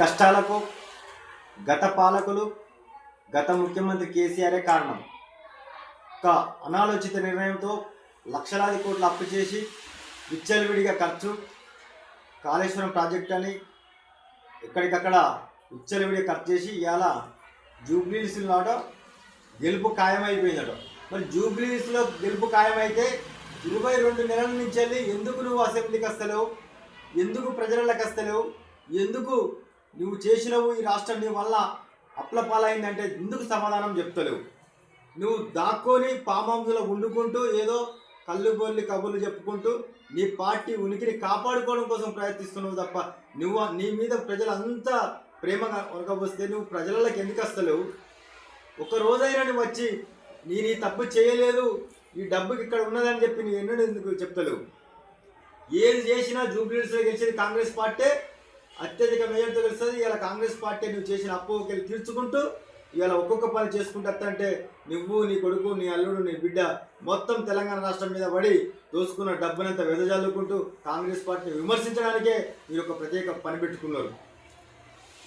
కష్టాలకు గత పాలకులు గత ముఖ్యమంత్రి కేసీఆరే కారణం. ఒక అనాలోచిత నిర్ణయంతో లక్షలాది కోట్లు అప్పు చేసి విచ్చలవిడిగా ఖర్చు కాళేశ్వరం ప్రాజెక్ట్ అని ఎక్కడికక్కడ విచ్చలవిడిగా ఖర్చు చేసి ఇవాళ జూబ్లీస్ నాట గెలుపు ఖాయమైపోయిందట. మరి జూబ్లీస్లో గెలుపు ఖాయమైతే ఇరవై రెండు నెలల నుంచి వెళ్ళి ఎందుకు నువ్వు అసెంబ్లీకి వస్తలేవు? ఎందుకు ప్రజలకు వస్తలేవు? ఎందుకు నువ్వు చేసినవు ఈ రాష్ట్రం నీ వల్ల అప్లపాలైందంటే ఎందుకు సమాధానం చెప్తలేవు? నువ్వు దాక్కొని పామాంసులో వండుకుంటూ ఏదో కళ్ళు బొల్లి కబుర్లు చెప్పుకుంటూ నీ పార్టీ ఉనికిని కాపాడుకోవడం కోసం ప్రయత్నిస్తున్నావు తప్ప నువ్వు నీ మీద ప్రజలంతా ప్రేమగా ఉనకపోస్తే నువ్వు ప్రజలకి ఎందుకు వస్తలేవు? ఒక రోజైనా నువ్వు వచ్చి నేను ఈ తప్పు చేయలేదు ఈ డబ్బుకి ఇక్కడ ఉన్నదని చెప్పి నేను ఎన్నడూ ఎందుకు చెప్తలేవు? ఏది చేసినా జూబ్లీస్లో గెలిచేది కాంగ్రెస్ పార్టీ అత్యధిక మేయర్తో గెలుస్తుంది. ఇలా కాంగ్రెస్ పార్టీ నువ్వు చేసిన అప్పు తీర్చుకుంటూ ఇలా ఒక్కొక్క పని చేసుకుంటూ అంటే నువ్వు నీ కొడుకు నీ అల్లుడు నీ బిడ్డ మొత్తం తెలంగాణ రాష్ట్రం మీద పడి దోసుకున్న డబ్బునంతా వెదజల్లుకుంటూ కాంగ్రెస్ పార్టీని విమర్శించడానికే మీరు ఒక ప్రత్యేక పని పెట్టుకున్నారు.